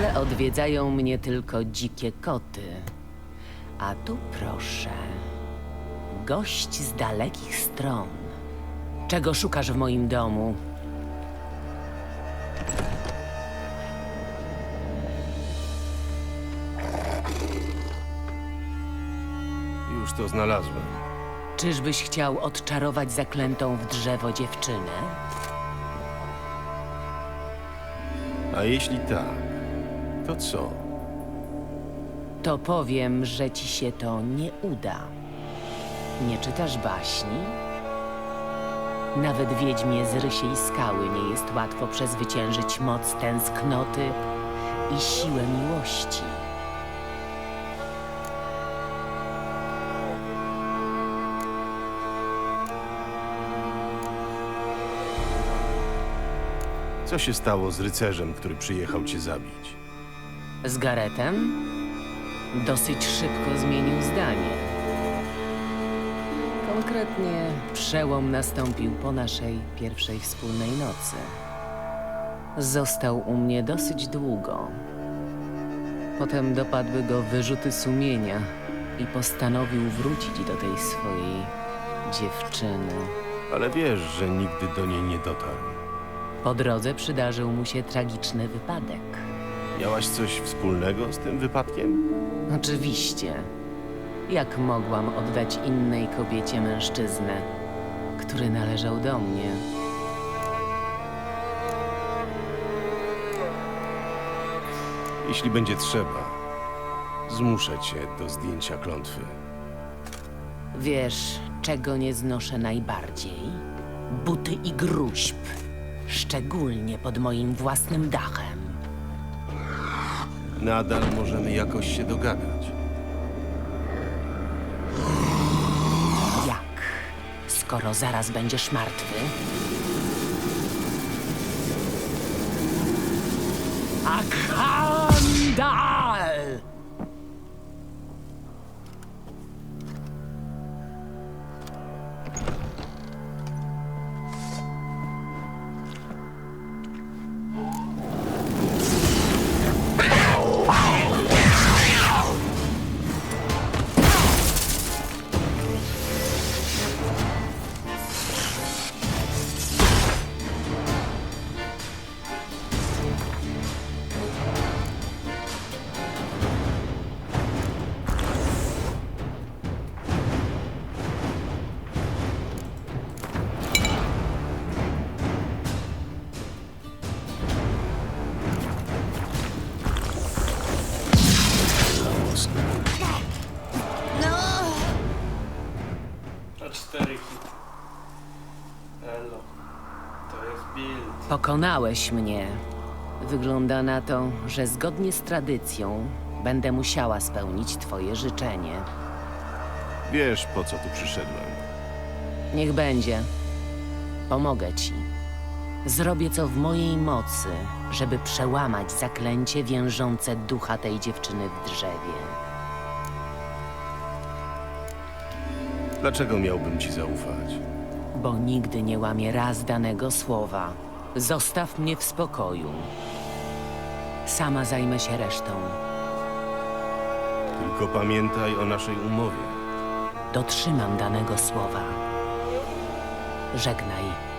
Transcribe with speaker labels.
Speaker 1: Zwykle odwiedzają mnie tylko dzikie koty. A tu proszę. Gość z dalekich stron. Czego szukasz w moim domu?
Speaker 2: Już to znalazłem.
Speaker 1: Czyżbyś chciał odczarować zaklętą w drzewo dziewczynę?
Speaker 2: A jeśli tak, to co?
Speaker 1: To powiem, że ci się to nie uda. Nie czytasz baśni? Nawet wiedźmie z rysiej skały nie jest łatwo przezwyciężyć moc tęsknoty i siłę miłości.
Speaker 2: Co się stało z rycerzem, który przyjechał cię zabić?
Speaker 1: Z Garetem dosyć szybko zmienił zdanie. Konkretnie przełom nastąpił po naszej pierwszej wspólnej nocy. Został u mnie dosyć długo. Potem dopadły go wyrzuty sumienia i postanowił wrócić do tej swojej dziewczyny.
Speaker 2: Ale wiesz, że nigdy do niej nie dotarł.
Speaker 1: Po drodze przydarzył mu się tragiczny wypadek.
Speaker 2: Miałaś coś wspólnego z tym wypadkiem?
Speaker 1: Oczywiście. Jak mogłam oddać innej kobiecie mężczyznę, który należał do mnie?
Speaker 2: Jeśli będzie trzeba, zmuszę cię do zdjęcia klątwy.
Speaker 1: Wiesz, czego nie znoszę najbardziej? Buty i gruźb. Szczególnie pod moim własnym dachem.
Speaker 2: Nadal możemy jakoś się dogadać.
Speaker 1: Jak? Skoro zaraz będziesz martwy? Akhandal!
Speaker 3: Cztery hity. Elo. To jest build.
Speaker 1: Pokonałeś mnie. Wygląda na to, że zgodnie z tradycją będę musiała spełnić twoje życzenie.
Speaker 2: Wiesz, po co tu przyszedłem.
Speaker 1: Niech będzie. Pomogę ci. Zrobię co w mojej mocy, żeby przełamać zaklęcie wiążące ducha tej dziewczyny w drzewie.
Speaker 2: Dlaczego miałbym ci zaufać?
Speaker 1: Bo nigdy nie łamię raz danego słowa. Zostaw mnie w spokoju. Sama zajmę się resztą.
Speaker 2: Tylko pamiętaj o naszej umowie.
Speaker 1: Dotrzymam danego słowa. Żegnaj.